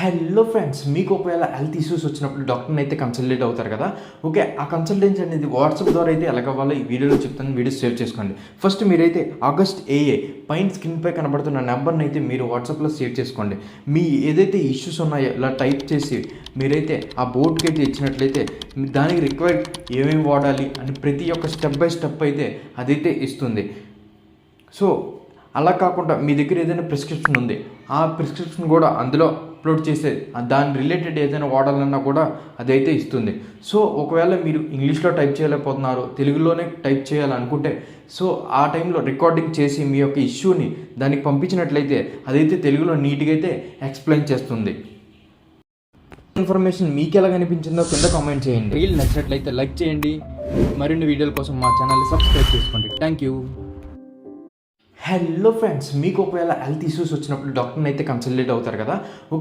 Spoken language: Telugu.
హలో ఫ్రెండ్స్ మీకు ఒకవేళ హెల్త్ ఇష్యూస్ వచ్చినప్పుడు డాక్టర్ని అయితే కన్సల్టేట్ అవుతారు కదా? ఓకే ఆ కన్సల్టెన్సీ అనేది వాట్సాప్ ద్వారా అయితే ఎలాగవ్వాలో ఈ వీడియోలో చెప్తాను వీడియో సేవ్ చేసుకోండి. ఫస్ట్ మీరైతే ఆగస్ట్ ఏఏ పైన స్క్రీన్పై కనబడుతున్న నెంబర్ని అయితే మీరు వాట్సాప్లో సేవ్ చేసుకోండి. మీ ఏదైతే ఇష్యూస్ ఉన్నాయో ఇలా టైప్ చేసి మీరైతే ఆ బోర్డ్కి అయితే ఇచ్చినట్లయితే దానికి రిక్వైర్డ్ ఏమేమి వాడాలి అని ప్రతి ఒక్క స్టెప్ బై స్టెప్ అయితే అదైతే ఇస్తుంది. సో అలా కాకుండా మీ దగ్గర ఏదైనా ప్రిస్క్రిప్షన్ ఉంది ఆ ప్రిస్క్రిప్షన్ కూడా అందులో అప్లోడ్ చేసే దాని రిలేటెడ్ ఏదైనా వాడాలన్నా కూడా అదైతే ఇస్తుంది. సో ఒకవేళ మీరు ఇంగ్లీష్లో టైప్ చేయలేకపోతున్నారు తెలుగులోనే టైప్ చేయాలనుకుంటే సో ఆ టైంలో రికార్డింగ్ చేసి మీ యొక్క ఇష్యూని దానికి పంపించినట్లయితే అదైతే తెలుగులో నీట్గా అయితే ఎక్స్ప్లెయిన్ చేస్తుంది. ఇన్ఫర్మేషన్ మీకు ఎలా కనిపించిందో కింద కామెంట్ చేయండి. రీల్ నచ్చినట్లయితే లైక్ చేయండి. మరిన్ని వీడియోల కోసం మా ఛానల్ని సబ్స్క్రైబ్ చేసుకోండి. థ్యాంక్ యూ హలో ఫ్రెండ్స్ మీకు ఒకవేళ హెల్త్ ఇష్యూస్ వచ్చినప్పుడు డాక్టర్ని అయితే కన్సల్టేట్ అవుతారు కదా.